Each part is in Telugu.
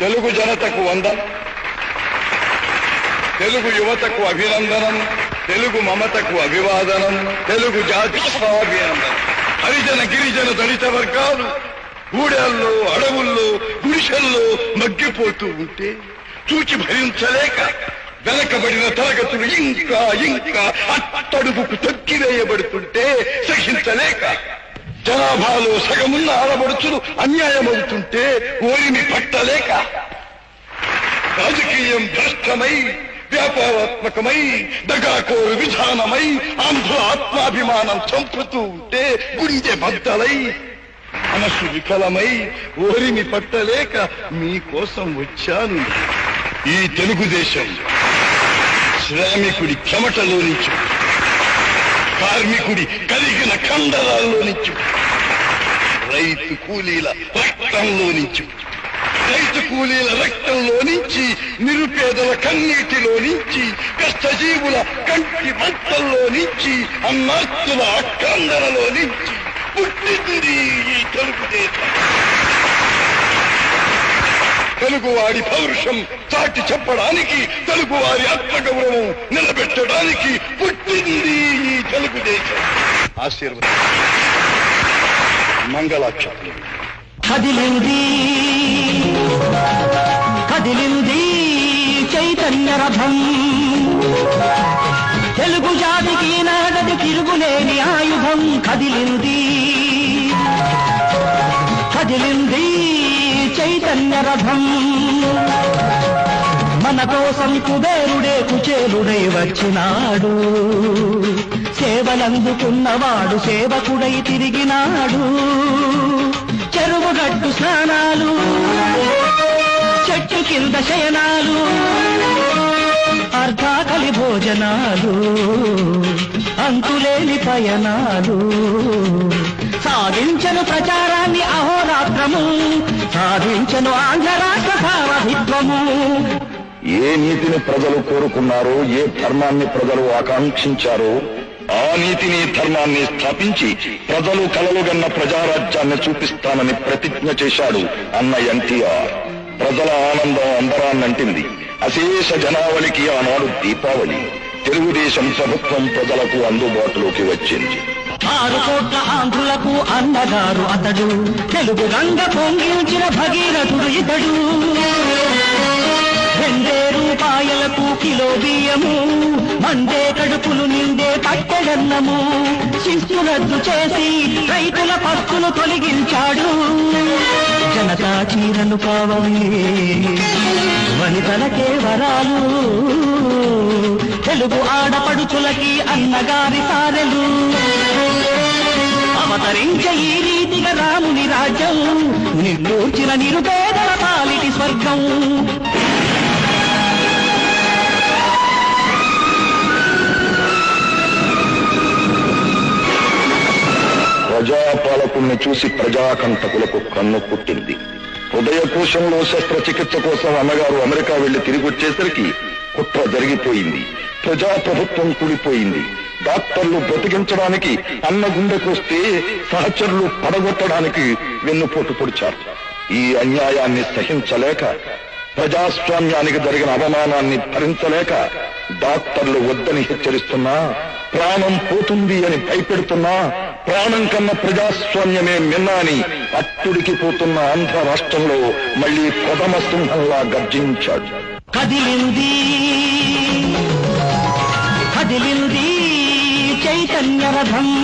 తెలుగు జనతకు వందం తెలుగు యువతకు అభినందనం తెలుగు మమతకు అభివాదనం తెలుగు జాతి స్వాభినందనం. హరిజన గిరిజన దళిత వర్గాలు గూడెల్లో అడవుల్లో గుడిసెల్లో మగ్గిపోతూ ఉంటే చూచి భరించలేక వెనకబడిన తరగతులు ఇంకా ఇంకా అట్టడుగుకు తొక్కివేయబడుతుంటే సహించలేక జనాభాలో సగమున్న ఆడబడుచులు అన్యాయమవుతుంటే ఓరిని పట్టలేక రాజకీయం భ్రష్టమై వ్యాపారాత్మకమై దగాకోరు విధానమై ఆంధ్ర ఆత్మాభిమానం చంపుతూ ఉంటే గుండె బద్దలై మనసు వికలమై ఓరిని పట్టలేక మీకోసం వచ్చాను. ఈ తెలుగుదేశం శ్రామికుడి చెమటలో నుంచి కార్మికుడి కలిగిన కండరాల్లో నుంచి రైతు కూలీల రక్తంలో నుంచి రైతు కూలీల రక్తంలో నుంచి నిరుపేదల కన్నీటిలో నుంచి కష్టజీవుల కంటి మంటల్లో నుంచి అన్నాస్తుల అక్కందరలో నుంచి పుట్టింది ఈ తెలుగుదేశం తెలుగువాడి పౌరుషం చాటి చెప్పడానికి తెలుగువారి ఆత్మగౌరవం నిలబెట్టడానికి పుట్టింది ఈ తెలుగుదేశం ఆశీర్వాదం మంగళాక్షత్రం కదిలింది. కదిలింది చైతన్య రథం. తెలుగు జాతికి నాడది తిరుగులేని ఆయుధం. కదిలింది. కదిలింది చైతన్య రథం. మన కోసం కుబేరుడే కుచేలుడై వచ్చినాడు. సేవలందుకున్నవాడు సేవకుడై తిరిగినాడు. చెరువు గట్టు స్నానాలు చెట్టు కింద శయనాలు అర్ధాకలి భోజనాలు అంతులేని పయనాలు. సాధించను ప్రచారాన్ని అహోరాత్రము సాధించను ఆంధ్ర రాష్ట్ర భావహిత్వము ఏ నీతిని ప్రజలు కోరుకున్నారో ఏ ధర్మాన్ని ప్రజలు ఆకాంక్షించారో ఆ నీతిని ధర్మాన్ని స్థాపించి ప్రజలు కలలుగన్న ప్రజారాజ్యాన్ని చూపిస్తానని ప్రతిజ్ఞ చేశాడు అన్న ఎన్టీఆర్. ప్రజల ఆనందం అందరాన్నంటింది అశేష జనావళికి ఆనాడు దీపావళి. తెలుగుదేశం ప్రభుత్వం ప్రజలకు అందుబాటులోకి వచ్చింది. ఆరు కోట్ల ఆంధ్రులకు అన్నగారు అతడు. తెలుగు రంగ పొంగించిన భగీరథుడు ఇతడు. రెండే రూపాయలకు కిలో బియ్యము. పండే కడుపులు నిండే పట్టెడన్నము శిస్తు రద్దు చేసి రైతుల పస్తులు తొలగించాడు. జనతా చీరలు కావాలి. వనితలకే వరాలు. తెలుగు ఆడపడుచులకి అన్నగారి సారెలు. అవతరించ ఈ రీతిగా రాముని రాజ్యం. నిర్మూర్చిన నిరుపేదల పాలిటి స్వర్గం. ప్రజాపాలకుల్ని చూసి ప్రజాకంటకులకు కన్ను పుట్టింది. హృదయకోశంలో శస్త్రచికిత్స కోసం అన్నగారు అమెరికా వెళ్ళి తిరిగి వచ్చేసరికి కుట్ర జరిగిపోయింది. ప్రజాప్రభుత్వం కూలిపోయింది. డాక్టర్లు బ్రతికించడానికి అన్న గుండెకొస్తే సహచరులు పడగొట్టడానికి వెన్నుపోటు పొడిచారు. ఈ అన్యాయాన్ని సహించలేక ప్రజాస్వామ్యానికి జరిగిన అవమానాన్ని భరించలేక డాక్టర్లు వద్దని హెచ్చరిస్తున్నా ప్రాణం పోతుంది అని భయపెడుతున్నా ప్రాణం కన్న ప్రజాస్వామ్యమే మిన్నాని. అట్టుడికి పోతున్న ఆంధ్ర రాష్ట్రంలో మళ్ళీ కొదమ సింహంలా గర్జించాడు. కదిలింది. కదిలింది చైతన్య రథం.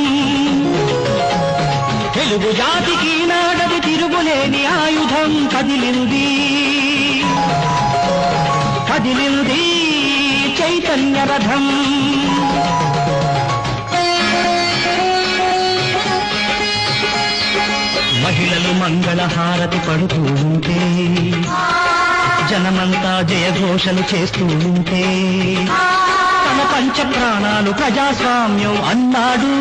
తెలుగు జాతికి నాడది తిరుగులేని ఆయుధం కదిలింది. కదిలింది చైతన్య రథం. మహిళలు మంగళ హారతి పడుతూ ఉంటే జనమంతా జయఘోషలు చేస్తూ ఉంటే తమ పంచ ప్రాణాలు ప్రజాస్వామ్యం అన్నాడు.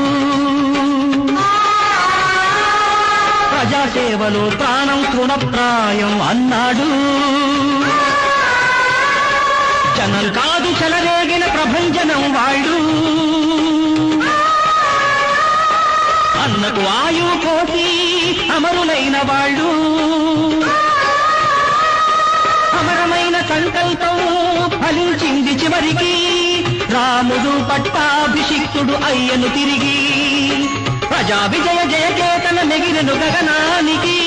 ప్రజాసేవలో ప్రాణం తృణప్రాయం అన్నాడు. జనం కాదు చెలరేగిన ప్రభంజనం వాళ్ళు అన్నకు వాయు కోసి అమరులైన వాళ్ళు. అమరమైన సంకల్పము ఫలించింది చివరికి. రాముడు పట్టాభిషిక్తుడు అయ్యను తిరిగి. ప్రజా విజయ జయకేతన మెగిరను గగనానికి.